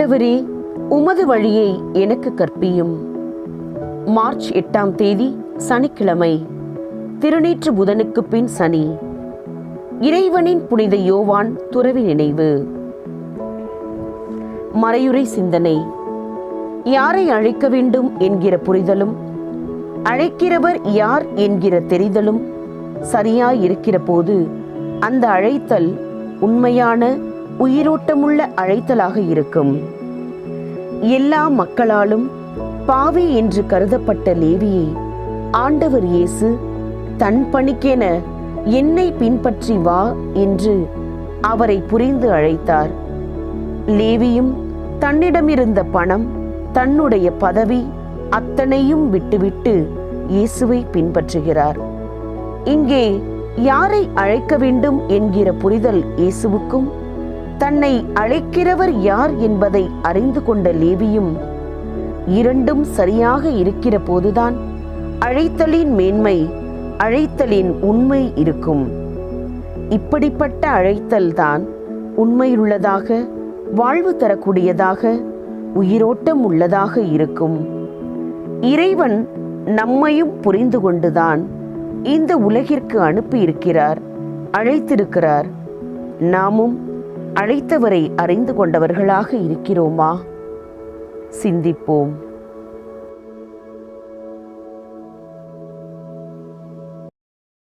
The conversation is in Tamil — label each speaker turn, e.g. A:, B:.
A: ஆண்டவரே உமது வழியை எனக்கு கற்பியும். மார்ச் எட்டாம் தேதி சனிக்கிழமை திருநீற்று புதனுக்கு பின் சனி. இறைவனின் புனித யோவான் துறவி நினைவு. மறையுறை சிந்தனை. யாரை அழைக்க வேண்டும் என்கிற புரிதலும் அழைக்கிறவர் யார் என்கிற தெரிதலும் சரியாயிருக்கிற போது அந்த அழைத்தல் உண்மையான உயிரோட்டமுள்ள அழைத்தலாக இருக்கும். எல்லா மக்களாலும் பாவி என்று கருதப்பட்ட லேவியை ஆண்டவர் இயேசு தன் பணிக்கென என்னை பின்பற்றி வா என்று அவரை புரிந்து அழைத்தார். லேவியும் தன்னிடமிருந்த பணம் தன்னுடைய பதவி அத்தனையும் விட்டுவிட்டு இயேசுவை பின்பற்றுகிறார். இங்கே யாரை அழைக்க வேண்டும் என்கிற புரிதல் இயேசுவுக்கும் தன்னை அழைக்கிறவர் யார் என்பதை அறிந்து கொண்ட லேவியும் இரண்டும் சரியாக இருக்கிற போதுதான் அழைத்தலின் மேன்மை அழைத்தலின் உண்மை இருக்கும். இப்படிப்பட்ட அழைத்தல்தான் உண்மையுள்ளதாக வாழ்வு தரக்கூடியதாக உயிரோட்டம் உள்ளதாக இருக்கும். இறைவன் நம்மையும் புரிந்து கொண்டுதான் இந்த உலகிற்கு அனுப்பியிருக்கிறார் அழைத்திருக்கிறார். நாமும் அழைத்தவரை அறிந்து கொண்டவர்களாக இருக்கிறோமா? சிந்திப்போம்.